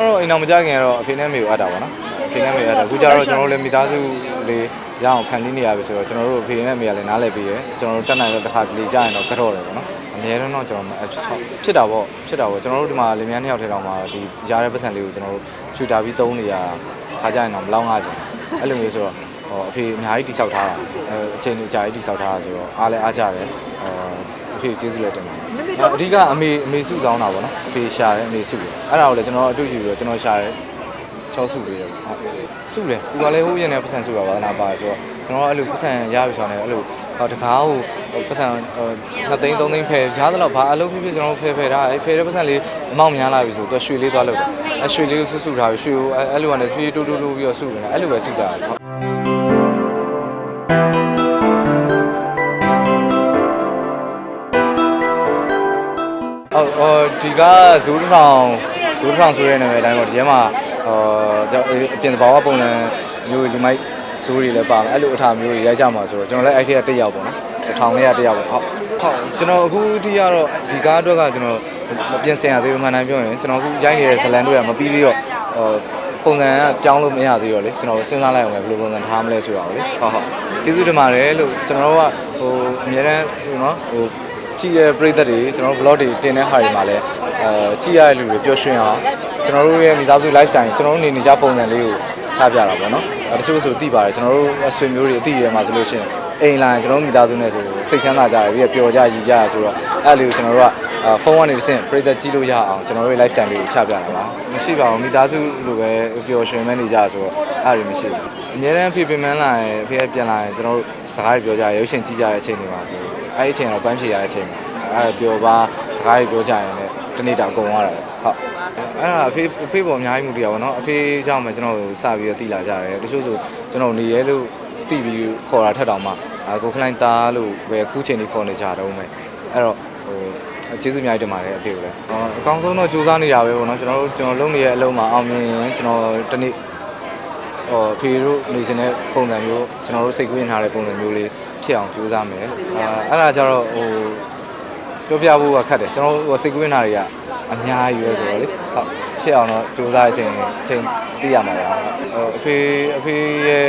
တော့အိမ်တော်မကြခင်ကတော့အဖေနဲ့မေကိုအပ်တာပေါ့နော်အဖေနဲ့မေအပ်တာအခုကျတော့ကျွန်တော်တို့လည်းမိသားစုလေးရအောင်ဖန်တီးနေရပြီဆိုတော့ကျွန်တော်တို့အဖေနဲ့မေကလည်းနားလည်ပြီးရယ်ကျွန်တော်တို့တက်နိုင်တော့တစ်ခါလေကြာရင်တော့ကတော့တယ်ပေါ့နော်အများတော့တော့ကျွန်တော်မအပ်ဖြစ်ဖြစ်တာပေါ့ဖြစ်တာပေါ့ကျွန်တော်တို့ဒီမှာလင်မယားနှစ်ယောက်ထဲတောင်မှဒီရားတဲ့ပတ်စံလေးကိုကျွန်တော်တို့ချူတာပြီးသုံးနေရခါကြရင်တော့မလောင်းငါချင်အဲ့လိုမျိုးဆိုတော့ဟောအဖေအများကြီးတိဆောက်ထားတာအဲအချိန်ကြီးအကြာကြီးတိဆောက်ထားတာဆိုတော့အားလည်းအားကြတယ် အဲအဖေကျေးဇူးလည်းတင်ပါတယ်အဓိကအမေအမေစုဆောင်တာပေါ့နော်အဖေရှာတယ်အမေစုတယ်အဲ့ဒါကိုလည်းကျွန်တော်အတူယူပြီးတော့ကျွန်တော်ရှာတယ်ချောစုပေးရပေါ့စုတယ်သူကလည်းဟိုးရင်နဲ့ပတ်စံစုတာပါနာပါဆိုတော့ကျွန်တော်အဲ့လိုပတ်စံရပြီဆိုတော့အဲ့လိုဟောတကားဟိုပတ်စံနှစ်သိန်းသုံးသိန်းဖယ်ကြားသလောက်ဘာအလုပ်ဖြစ်ဖြစ်ကျွန်တော်ဖယ်ဖယ်ထားအဲ့ဖယ်တဲ့ပတ်စံလေးအမောက်များလာပြီဆိုတော့ရွှေလေးသွားလို့အဲ့ရွှေလေးကိုစုစုထားပြီးရွှေကိုအဲ့လိုကနေဖြည်းတူတူတူပြီးတော့စုနေတာအဲ့လိုပဲစုကြတာ ဟုတ်အော်အော်ဒီကဇူးတစ်ထောင်ဇူးတစ်ထောင်ဆိုတဲ့နာမည်အတိုင်းပေါ့ဒီထဲမှာဟောအပြင်သဘာဝပုံစံမျိုးဒီမိုက်ဇူးတွေလည်းပါမယ်အဲ့လိုအထာမျိုးတွေရိုက်ကြမှာဆိုတော့ကျွန်တော်လည်းအဲ့ထက်ကတစ်ယောက်ပေါ့နော်တစ်ထောင်လေးကတစ်ယောက်ပေါ့ဟုတ်ဟုတ်ကျွန်တော်အခုထိကတော့ဒီကားအတွက်ကကျွန်တော်မပြင်ဆင်ရသေးဘူးမှန်တိုင်းပြောရင်ကျွန်တော်အခုရိုက်နေတဲ့ဇလန်တွေကမပြီးသေးတော့ဟောပုံစံကပြောင်းလို့မရသေးတော့လေကျွန်တော်စဉ်းစားလိုက်အောင်ပဲဘယ်လိုပုံစံထားမလဲဆိုတော့လေဟုတ်ဟုတ်ကျေးဇူးတင်ပါတယ်လို့ကျွန်တော်တို့ကဟိုအများတန်းဟိုနော်ဟို ကြည့်ရတဲ့ပရိသတ်တွေကျွန်တော်တို့ vlog တွေတင်တဲ့ဟာတွေမှာလည်းအဲကြည့်ရတဲ့လူတွေပျော်ရွှင်အောင်ကျွန်တော်တို့ရဲ့မိသားစု lifestyle ကျွန်တော်တို့နေနေကြပုံစံလေးကိုချပြတာပေါ့နော်အဲတချို့ဆိုသိပါတယ်ကျွန်တော်တို့အဆွေမျိုးတွေအသိတွေမှာဆိုလို့ရှိရင်အိမ်လာရင်ကျွန်တော်တို့မိသားစုနဲ့ဆိုစိတ်ချမ်းသာကြတယ်ပြီးတော့ပျော်ကြရည်ကြရဆိုတော့အဲ့လိုကျွန်တော်တို့ကဖုန်းကနေတစ်ဆင့်ပရိသတ်ကြည့်လို့ရအောင်ကျွန်တော်တို့ရဲ့ lifestyle လေးကိုချပြတာပါမရှိပါဘူးမိသားစုလိုပဲပျော်ရွှင်မဲနေကြဆိုတော့အဲ့လိုမရှိဘူးအများတန်းဖေဖေမန်းလာရင်ဖေပြန်လာရင်ကျွန်တော်တို့စကားတွေပြောကြရရုပ်ရှင်ကြည့်ကြတဲ့အချိန်တွေပါဆို အဲ့ဒီအချိန်တော့ပန်းဖြေရတဲ့အချိန်ပါအဲပြောပါစကားတွေပြောကြရင်လည်းတနေ့တာအကုန်သွားတာပဲဟုတ်အဲ့ဒါအဖေအဖေပေါ်အများကြီးမှုတရားပါတော့အဖေကြောင့်မှကျွန်တော်ကိုစပြီးတော့တိလာကြတယ်တချို့ဆိုကျွန်တော်နေရဲလို့တိပြီးခေါ်တာထက်တောင်မှအကိုခလိုင်းသားလို့ပဲကူးချင်နေခေါ်နေကြတော့မယ်အဲ့တော့ဟိုကျေးဇူးအများကြီးတင်ပါတယ်အဖေကိုလည်းဟောအကောင်းဆုံးတော့စူးစမ်းနေတာပဲပေါ့နော်ကျွန်တော်တို့ကျွန်တော်လုပ်နေတဲ့အလုပ်မှာအောင်မြင်ရင်ကျွန်တော်တနေ့ဟောဖေတို့နေစင်တဲ့ပုံစံမျိုးကျွန်တော်တို့စိတ်ကူးရင်ထားတဲ့ပုံစံမျိုးလေး ဖြစ်အောင်ကြိုးစားမယ်အဲအဲ့ဒါကြတော့ဟိုပြောပြဖို့ကခက်တယ်ကျွန်တော်တို့စိတ်ကူးနေတာတွေကအများကြီးပဲဆိုတော့လေဟုတ်ဖြစ်အောင်တော့စူးစမ်းခြင်းချင်းသိရမှာပါဟိုအဖေအဖေရဲ့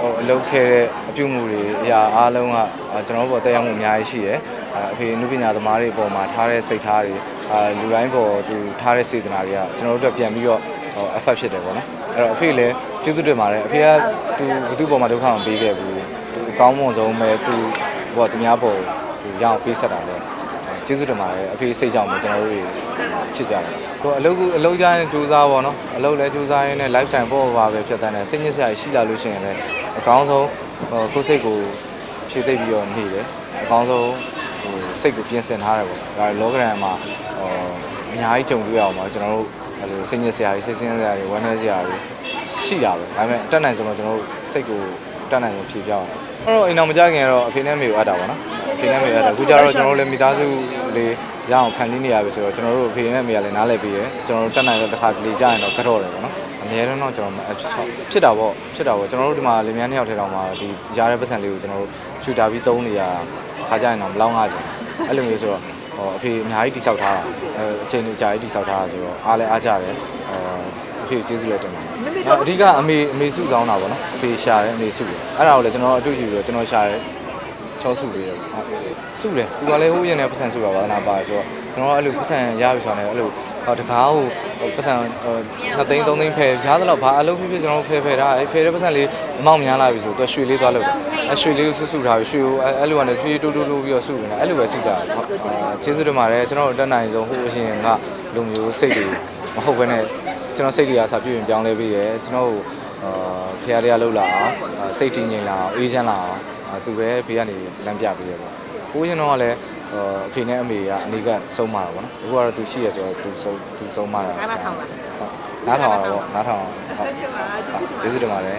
ဟိုအလုပ်ခဲ့တဲ့အပြုမှုတွေအရာအားလုံးကကျွန်တော်တို့ပေါ်တက်ရောက်မှုအများကြီးရှိရယ်အဖေနုပညာသမားတွေပေါ်မှာထားတဲ့စိတ်ထားတွေအာလူတိုင်းပေါ်သူထားတဲ့စေတနာတွေကကျွန်တော်တို့အတွက်ပြန်ပြီးတော့ဟို effect ဖြစ်တယ်ပေါ့နော်အဲ့တော့အဖေလည်းကျေးဇူးတင်ပါတယ်အဖေကသူဘသူ့ပေါ်မှာဒုက္ခမပေးခဲ့ဘူးသူ အကောင်းမွန်ဆုံးပဲသူဟိုသူများပေါ်သူရအောင်ပေးဆက်တာလေကျေးဇူးတင်ပါတယ်အဖေစိတ်ကြောင့်ပဲကျွန်တော်တို့တွေချစ်ကြတယ်ကိုအလုပ်အလုပ်ကြရင်စူးစမ်းပါတော့အလုပ်လည်းစူးစမ်းရင်းနဲ့ lifetime ပေါ်ပါပဲဖြစ်တဲ့နဲ့စိတ်ညစ်စရာရှိလာလို့ရှိရင်လည်းအကောင်းဆုံးဟိုကိုယ်စိတ်ကိုဖြည့်သိပ်ပြီးတော့နေတယ်အကောင်းဆုံးဟိုစိတ်ကိုပြင်ဆင်ထားတယ်ပေါ့ဒါလောကရန်မှာဟိုအများကြီးကြုံတွေ့ရအောင်ပါကျွန်တော်တို့အဲ့လိုစိတ်ညစ်စရာတွေစိတ်ဆင်းရဲစရာတွေဝမ်းနည်းစရာတွေရှိတာပဲဒါပေမဲ့အတက်နိုင်ဆုံးတော့ကျွန်တော်တို့စိတ်ကိုအတက်နိုင်ဆုံးဖြည့်ပြောင်းအောင် အဲ့တော့အိမ်တော်မကြခင်ကတော့အဖေနဲ့မေကိုအပ်တာပါနော်ဖေနဲ့မေရတယ်အခုကျတော့ကျွန်တော်တို့လည်းမိသားစုလေးရအောင်ဖန်တီးနေရပြီဆိုတော့ကျွန်တော်တို့ဖေနဲ့မေကလည်းနားလည်ပြီးရယ်ကျွန်တော်တို့တက်နိုင်တော့တစ်ခါလေကြာရင်တော့ကတော့တယ်ပေါ့နော်အများတော့တော့ကျွန်တော်မအပ်ဖြစ်တာပေါ့ဖြစ်တာပေါ့ကျွန်တော်တို့ဒီမှာလင်မယားနှစ်ယောက်ထဲတောင်မှဒီရားတဲ့ပတ်စံလေးကိုကျွန်တော်တို့ချူတာပြီးသုံးနေရခါကြရင်တော့မလောင်းငါချင်အဲ့လိုမျိုးဆိုတော့ဟောအဖေအများကြီးတိဆောက်ထားတာအဲအချိန်ကြီးကြာကြီးတိဆောက်ထားတာဆိုတော့အားလည်းအားကြတယ်အဲအဖေကျေးဇူးလည်းတင်ပါတယ် အဓိကအမေအမေစုဆောင်တာပေါ့နော်အဖေရှာတယ်အမေစုတယ်အဲ့ဒါကိုလည်းကျွန်တော်အတူယူပြီးတော့ကျွန်တော်ရှာတယ်ချောစုပေးရပေါ့စုတယ်သူကလည်းဟိုးရင်နဲ့ပတ်စံစုတာပါနာပါဆိုတော့ကျွန်တော်ကအဲ့လိုပတ်စံရပြီဆိုတော့အဲ့လိုဟောတကားဟိုပတ်စံနှစ်သိန်းသုံးသိန်းဖယ်ကြားသလောက်ဘာအလုပ်ဖြစ်ဖြစ်ကျွန်တော်ဖယ်ဖယ်ထားအဲ့ဖယ်တဲ့ပတ်စံလေးအမောက်များလာပြီဆိုတော့ရွှေလေးသွားလို့အဲ့ရွှေလေးကိုစုစုထားပြီးရွှေကိုအဲ့လိုကနေဖြည်းတူတူတူပြီးတော့စုနေတာအဲ့လိုပဲစုကြတာဟုတ်ကျေးဇူးတင်ပါတယ်ကျွန်တော်တို့တက်နိုင်ဆုံးဟိုအရှင်ကလူမျိုးစိတ်တွေမဟုတ်ဘဲနဲ့ ကျွန်တော်စိတ်တွေကစာပြည့်ရင်ပြောင်းလဲပြီးရယ်ကျွန်တော်အာဖះလေးကလှုပ်လာအောင်စိတ်တည်ငြိမ်လာအောင်အေးချမ်းလာအောင်အာသူပဲဘေးကနေလမ်းပြပေးရပေါ့။ကိုရင်တော့ကလည်းဟိုအဖေနဲ့အမေကအနီကဆုံးမတာပေါ့နော်။အခုကတော့သူရှိရဆိုတော့သူဆုံးသူဆုံးမတာနားထောင်လားဟုတ်နားထောင်တာပေါ့နားထောင်ဟုတ်ကျေးဇူးတင်ပါတယ်